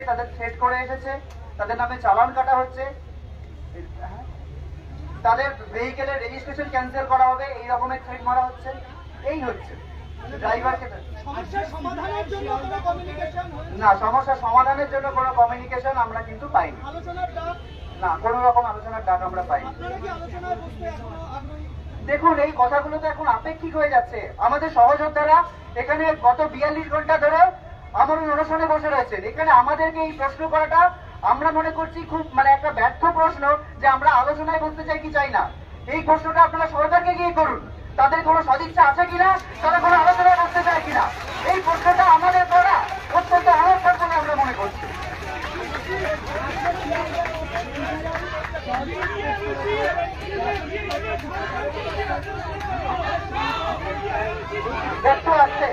তাদের থ্রেট করে এসেছে তাদের নামে চালান কাটা হচ্ছে। তাদের ভেহিকেলের রেজিস্ট্রেশন ক্যান্সেল করা হবে এই রকমের থ্রেট মারা হচ্ছে। এই হচ্ছে। ড্রাইভারকে সমস্যার সমাধানের জন্য কোনো কমিউনিকেশন না সমস্যা সমাধানের জন্য কোনো কমিউনিকেশন আমরা কিন্তু পাইনি। না কোনো রকম আলোচনার ডাক আমরা পাইনি। দেখুন এই কথাগুলো তো এখন আপেক্ষিক হয়ে যাচ্ছে। আমাদের সহযোদ্ধারা এখানে গত বিয়াল্লিশ ঘণ্টা ধরে আমার অনুষ্ঠানে বসে রয়েছেন। এখানে আমাদেরকে এই প্রশ্ন করাটা আমরা মনে করছি খুব মানে একটা ব্যর্থ প্রশ্ন যে আমরা আলোচনায় বসতে চাই কি চাই না। এই প্রশ্নটা আপনারা সরকারকে গিয়ে করুন। তাদের কোনো সদিচ্ছা আছে কিনা, তারা কোনো আলোচনায় বসতে চায় কিনা, এই প্রশ্নটা আমাদের করা অত্যন্ত অনর্থক বলে আমরা মনে করছি। একটু আসতে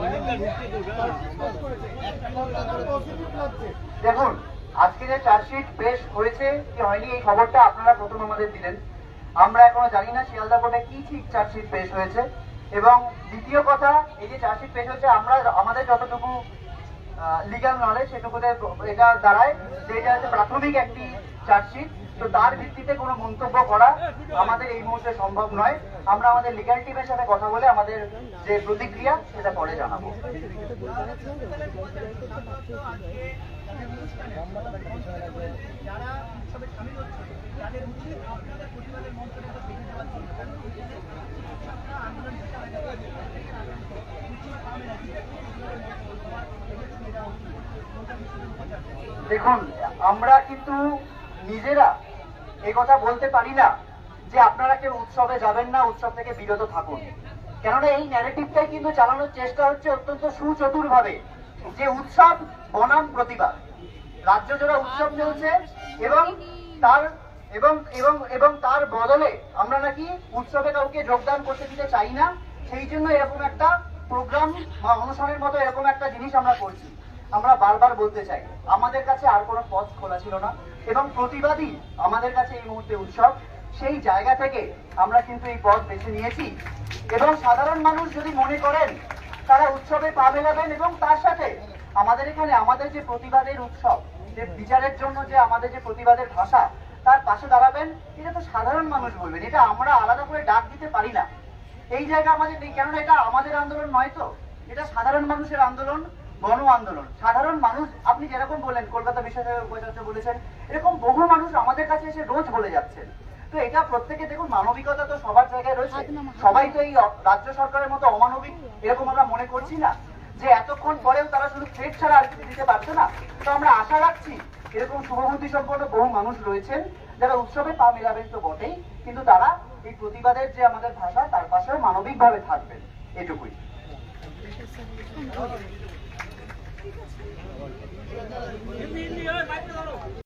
অনেকটা ঢুকতে তো দেখুন, আজকে যে চার্জশিট পেশ হয়েছে, কি হয়নি, এই খবরটা আপনারা প্রথম আমাদের দিলেন। আমরা এখনও জানি না শিয়ালদা কোর্টে কি ঠিক চার্জশিট পেশ হয়েছে। এবং দ্বিতীয় কথা, এই যে চার্জশিট পেশ হয়েছে, আমরা, আমাদের যতটুকু লিগাল নলেজ সেটুকুতে এটা দাঁড়ায় যে এটা হচ্ছে প্রাথমিক একটি চার্জশিট। তো তার ভিত্তিতে কোনো মন্তব্য করা আমাদের এই মুহূর্তে সম্ভব নয়। আমরা আমাদের লিগাল টিমের সাথে কথা বলে আমাদের যে প্রতিক্রিয়া সেটা পরে জানাব। যারা উৎসবে সামিল হচ্ছে, তাদের উচিত আপনাদের একটা বেঁধে দেওয়া ছিল কারণ এই যে কৃষকরা আন্দোলন চালাতে দেখুন, আমরা কিন্তু নিজেরা এই কথা বলতে পারি না যে আপনারা কেউ উৎসবে যাবেন না, উৎসব থেকে বিরত থাকুন। কেননা এই ন্যারেটিভটাই কিন্তু চালানোর চেষ্টা হচ্ছে অত্যন্ত সুচতুর ভাবে যে উৎসব বনাম প্রতিবাদ রাজ্য জোড়া উৎসব চলছে এবং তার এবং এবং এবং তার বদলে আমরা নাকি উৎসবে কাউকে যোগদান করতে দিতে চাই না, সেই জন্য এরকম একটা প্রোগ্রাম বা অনুষ্ঠানের মতো এরকম একটা জিনিস আমরা করছি। আমরা বারবার বলতে চাই, আমাদের কাছে আর কোনো পথ খোলা ছিল না এবং প্রতিবাদী আমাদের কাছে এই মুহূর্তে উৎসব। সেই জায়গা থেকে আমরা কিন্তু এই পথ বেছে নিয়েছি এবং সাধারণ মানুষ যদি মনে করেন, তারা উৎসবে পা মেলাবেন এবং তার সাথে আমাদের এখানে আমাদের যে প্রতিবাদের উৎসব, যে বিচারের জন্য যে আমাদের যে প্রতিবাদের ভাষা, তার পাশে দাঁড়াবেন, এটা তো সাধারণ মানুষ বলবেন, এটা আমরা আলাদা করে ডাক দিতে পারি না। এই জায়গা আমাদের নেই, কেননা এটা আমাদের আন্দোলন নয় তো, এটা সাধারণ মানুষের আন্দোলন। গণ আন্দোলন। সাধারণ মানুষ আপনি যেরকম বলেন কলকাতা বিশ্ববিদ্যালয়ের উপাচার্য বলেছেন এরকম বহু মানুষ আমাদের কাছে এসে রোজ বলে যাচ্ছেন। তো এটা প্রত্যেকে দেখুন মানবিকতা তো সবার জায়গায় রয়েছে। সবাই তো এই রাজ্য সরকারের মতো অমানবিক এরকম আমরা মনে করছি না। যে এতক্ষণ পরেও তারা শুধু থ্রেট ছাড়া আর দিতে পারছে না। তো আমরা আশা রাখছি এরকম শুভবুদ্ধি সম্পন্ন বহু মানুষ রয়েছেন যারা উৎসবে পা মেলাবেন তো বটেই কিন্তু তারা এই প্রতিবাদের যে আমাদের ভাষা তার পাশেও মানবিকভাবে থাকবেন। এটুকুই। ঠিক আছে